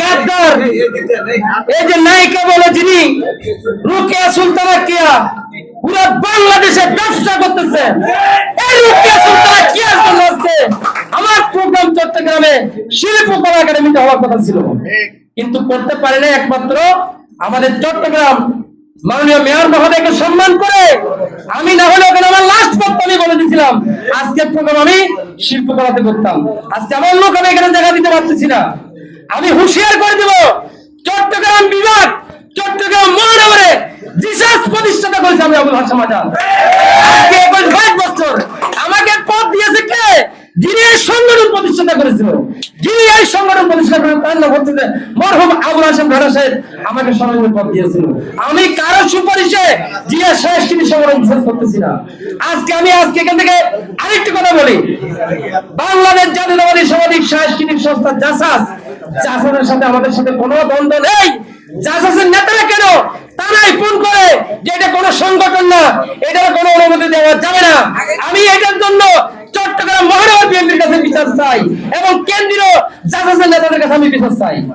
গাদ্দার। এই যে নায়িকা বলে যিনি, রুকিয়া সুলতানা কিয়া। পুরো বাংলাদেশে ব্যবসা করতেছে। এই রুকিয়া সুলতানা জন্য আমার প্রোগ্রাম চট্টগ্রামে একাডেমিতে হওয়ার কথা ছিল। কিন্তু করতে পারে না একমাত্র আমাদের চট্টগ্রাম মাননীয় মেয়র মহোদয়কে সম্মান করে। আমি না হলে ওখানে আমার লাস্ট বক্তব্য আমি বলে দিয়েছিলাম আজকে প্রোগ্রাম আমি শিল্পকলাতে করতাম। আজকে আমার লোক আমি এখানে জায়গা দিতে পারতেছি না। আমি হুঁশিয়ার করে দেব। চট্টগ্রাম বিভাগ, চট্টগ্রাম মহানগরে জিসাস প্রতিষ্ঠাতা করেছে আমি আবুল হাসান মাজান আজকে একুশ বাইশ বছর। আমাকে পদ দিয়েছে কে? যিনি এই সংগঠন প্রতিষ্ঠাতা করেছিল। যিনি এই সংগঠন প্রতিষ্ঠা করেন, তার নাম হচ্ছে মরহুম আবুল হাসান ভাড়া সাহেব। আমাকে সংগঠন পদ দিয়েছিল। আমি কারও সুপারিশে জিয়া সাংস্কৃতিক সংগঠন বিশেষ করতেছি না। আজকে আমি আজকে এখান থেকে আরেকটি কথা বলি। বাংলাদেশ জাতীয়তাবাদী সামাজিক সাংস্কৃতিক সংস্থা জাসাস জাসাসের সাথে আমাদের সাথে কোনো দ্বন্দ্ব নেই। জাসাসের নেতারা কেন? তারাই ফোন করে যে এটা কোনো সংগঠন না, এটার কোনো অনুমতি দেওয়া যাবে না। আমি এটার জন্য চট্টগ্রাম মহানগর বিএনপির কাছে বিচার চাই এবং কেন্দ্রীয় জাসাসের নেতাদের কাছে আমি বিচার চাই।